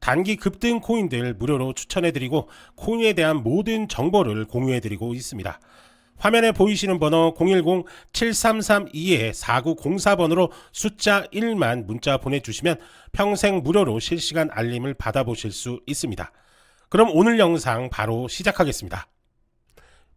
단기 급등 코인들 무료로 추천해드리고 코인에 대한 모든 정보를 공유해드리고 있습니다. 화면에 보이시는 번호 010-7332-4904번으로 숫자 1만 문자 보내주시면 평생 무료로 실시간 알림을 받아보실 수 있습니다. 그럼 오늘 영상 바로 시작하겠습니다.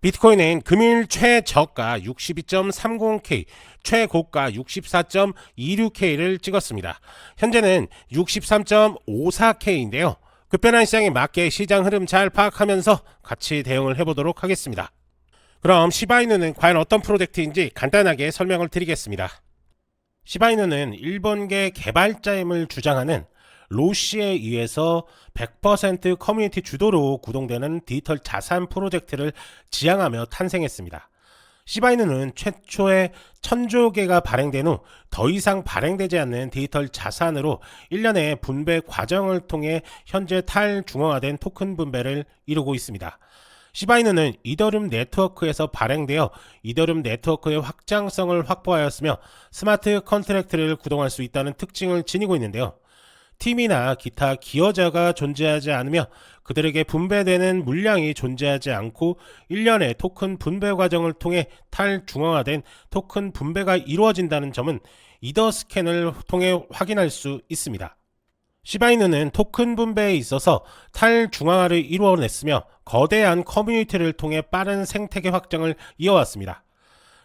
비트코인은 금일 최저가 62.30K, 최고가 64.26K를 찍었습니다. 현재는 63.54K인데요. 급변한 시장에 맞게 시장 흐름 잘 파악하면서 같이 대응을 해보도록 하겠습니다. 그럼 시바이누는 과연 어떤 프로젝트인지 간단하게 설명을 드리겠습니다. 시바이누는 일본계 개발자임을 주장하는 로시에 의해서 100% 커뮤니티 주도로 구동되는 디지털 자산 프로젝트를 지향하며 탄생했습니다. 시바이누는 최초의 천조 개가 발행된 후 더 이상 발행되지 않는 디지털 자산으로 1년의 분배 과정을 통해 현재 탈중앙화된 토큰 분배를 이루고 있습니다. 시바이누는 이더름 네트워크에서 발행되어 이더름 네트워크의 확장성을 확보하였으며 스마트 컨트랙트를 구동할 수 있다는 특징을 지니고 있는데요. 팀이나 기타 기여자가 존재하지 않으며 그들에게 분배되는 물량이 존재하지 않고 1년의 토큰 분배 과정을 통해 탈중앙화된 토큰 분배가 이루어진다는 점은 이더 스캔을 통해 확인할 수 있습니다. 시바이누는 토큰 분배에 있어서 탈중앙화를 이루어냈으며 거대한 커뮤니티를 통해 빠른 생태계 확장을 이어왔습니다.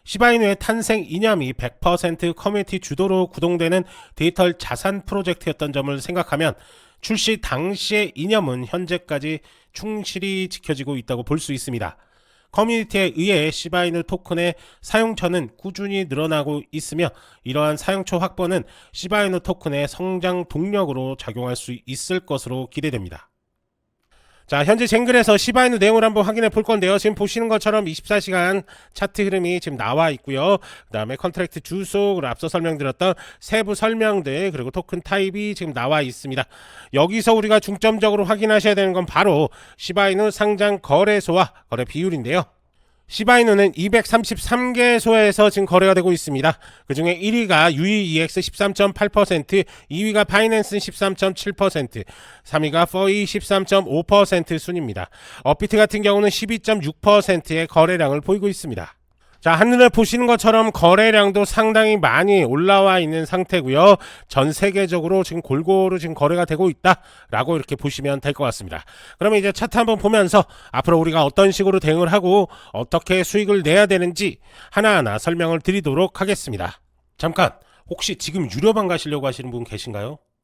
시바이누의 탄생 이념이 100% 커뮤니티 주도로 구동되는 디지털 자산 프로젝트였던 점을 생각하면 출시 당시의 이념은 현재까지 충실히 지켜지고 있다고 볼 수 있습니다. 커뮤니티에 의해 시바이누 토큰의 사용처는 꾸준히 늘어나고 있으며 이러한 사용처 확보는 시바이누 토큰의 성장 동력으로 작용할 수 있을 것으로 기대됩니다. 자, 현재 쟁글에서 시바이누 내용을 한번 확인해 볼 건데요. 지금 보시는 것처럼 24시간 차트 흐름이 지금 나와 있고요. 그 다음에 컨트랙트 주소, 그리고 앞서 설명드렸던 세부 설명들, 그리고 토큰 타입이 지금 나와 있습니다. 여기서 우리가 중점적으로 확인하셔야 되는 건 바로 시바이누 상장 거래소와 거래 비율인데요. 시바이누는 233개소에서 지금 거래가 되고 있습니다. 그 중에 1위가 UEEX 13.8%, 2위가 바이낸스 13.7%, 3위가 퍼이 13.5% 순입니다. 업비트 같은 경우는 12.6%의 거래량을 보이고 있습니다. 자, 한눈에 보시는 것처럼 거래량도 상당히 많이 올라와 있는 상태고요. 전 세계적으로 지금 골고루 지금 거래가 되고 있다라고 이렇게 보시면 될 것 같습니다. 그러면 이제 차트 한번 보면서 앞으로 우리가 어떤 식으로 대응을 하고 어떻게 수익을 내야 되는지 하나하나 설명을 드리도록 하겠습니다. 잠깐, 혹시 지금 유료방 가시려고 하시는 분 계신가요?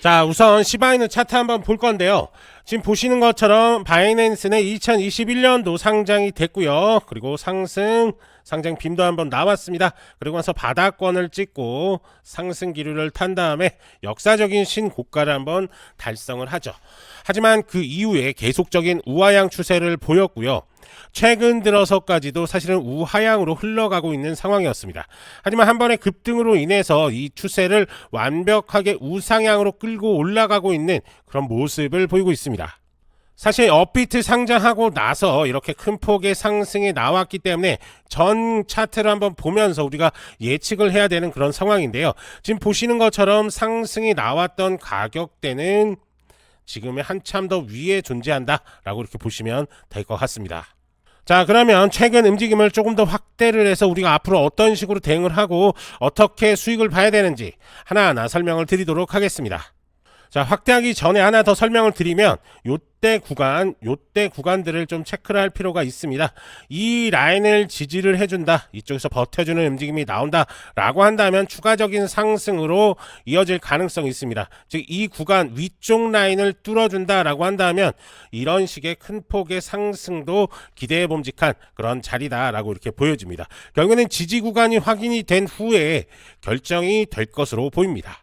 자, 우선 시바이는 차트 한번 볼 건데요. 지금 보시는 것처럼 바이낸스는 2021년도 상장이 됐고요. 그리고 상승 상장 빔도 한번 나왔습니다. 그리고 나서 바닥권을 찍고 상승 기류를 탄 다음에 역사적인 신고가를 한번 달성을 하죠. 하지만 그 이후에 계속적인 우하향 추세를 보였고요. 최근 들어서까지도 사실은 우하향으로 흘러가고 있는 상황이었습니다. 하지만 한 번의 급등으로 인해서 이 추세를 완벽하게 우상향으로 끌고 올라가고 있는 그런 모습을 보이고 있습니다. 사실 업비트 상장하고 나서 이렇게 큰 폭의 상승이 나왔기 때문에 전 차트를 한번 보면서 우리가 예측을 해야 되는 그런 상황인데요. 지금 보시는 것처럼 상승이 나왔던 가격대는 지금의 한참 더 위에 존재한다라고 이렇게 보시면 될 것 같습니다. 자, 그러면 최근 움직임을 조금 더 확대를 해서 우리가 앞으로 어떤 식으로 대응을 하고 어떻게 수익을 봐야 되는지 하나하나 설명을 드리도록 하겠습니다. 자, 확대하기 전에 하나 더 설명을 드리면 요때 구간, 요때 구간들을 좀 체크를 할 필요가 있습니다. 이 라인을 지지를 해준다. 이쪽에서 버텨주는 움직임이 나온다 라고 한다면 추가적인 상승으로 이어질 가능성이 있습니다. 즉 이 구간 위쪽 라인을 뚫어준다 라고 한다면 이런 식의 큰 폭의 상승도 기대해 봄직한 그런 자리다 라고 이렇게 보여집니다. 결국에는 지지 구간이 확인이 된 후에 결정이 될 것으로 보입니다.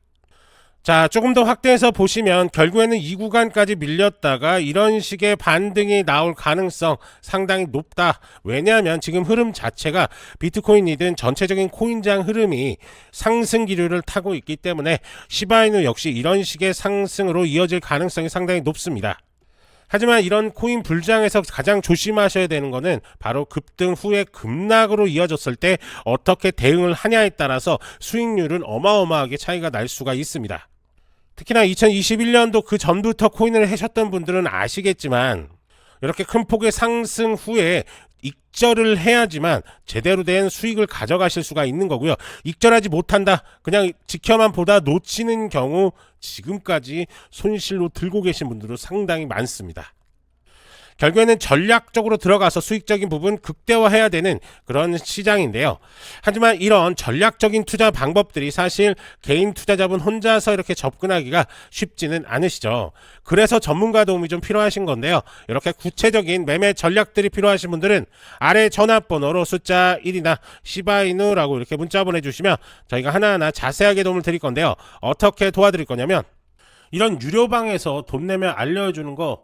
자, 조금 더 확대해서 보시면 결국에는 이 구간까지 밀렸다가 이런 식의 반등이 나올 가능성 상당히 높다. 왜냐하면 지금 흐름 자체가 비트코인이든 전체적인 코인장 흐름이 상승 기류를 타고 있기 때문에 시바이누 역시 이런 식의 상승으로 이어질 가능성이 상당히 높습니다. 하지만 이런 코인 불장에서 가장 조심하셔야 되는 것은 바로 급등 후에 급락으로 이어졌을 때 어떻게 대응을 하냐에 따라서 수익률은 어마어마하게 차이가 날 수가 있습니다. 특히나 2021년도 그 전부터 코인을 하셨던 분들은 아시겠지만 이렇게 큰 폭의 상승 후에 익절을 해야지만 제대로 된 수익을 가져가실 수가 있는 거고요. 익절하지 못한다. 그냥 지켜만 보다 놓치는 경우 지금까지 손실로 들고 계신 분들도 상당히 많습니다. 결국에는 전략적으로 들어가서 수익적인 부분 극대화해야 되는 그런 시장인데요. 하지만 이런 전략적인 투자 방법들이 사실 개인 투자자분 혼자서 이렇게 접근하기가 쉽지는 않으시죠. 그래서 전문가 도움이 좀 필요하신 건데요. 이렇게 구체적인 매매 전략들이 필요하신 분들은 아래 전화번호로 숫자 1이나 시바이누라고 이렇게 문자 보내주시면 저희가 하나하나 자세하게 도움을 드릴 건데요. 어떻게 도와드릴 거냐면 이런 유료방에서 돈 내면 알려주는 거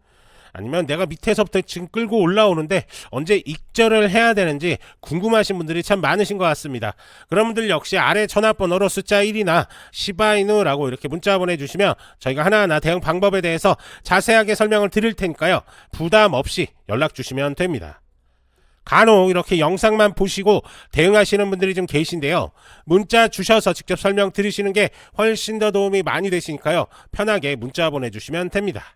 아니면 내가 밑에서부터 지금 끌고 올라오는데 언제 익절을 해야 되는지 궁금하신 분들이 참 많으신 것 같습니다. 그런 분들 역시 아래 전화번호로 숫자 1이나 시바이누라고 이렇게 문자 보내주시면 저희가 하나하나 대응 방법에 대해서 자세하게 설명을 드릴 테니까요. 부담 없이 연락 주시면 됩니다. 간혹 이렇게 영상만 보시고 대응하시는 분들이 좀 계신데요. 문자 주셔서 직접 설명 들으시는 게 훨씬 더 도움이 많이 되시니까요. 편하게 문자 보내주시면 됩니다.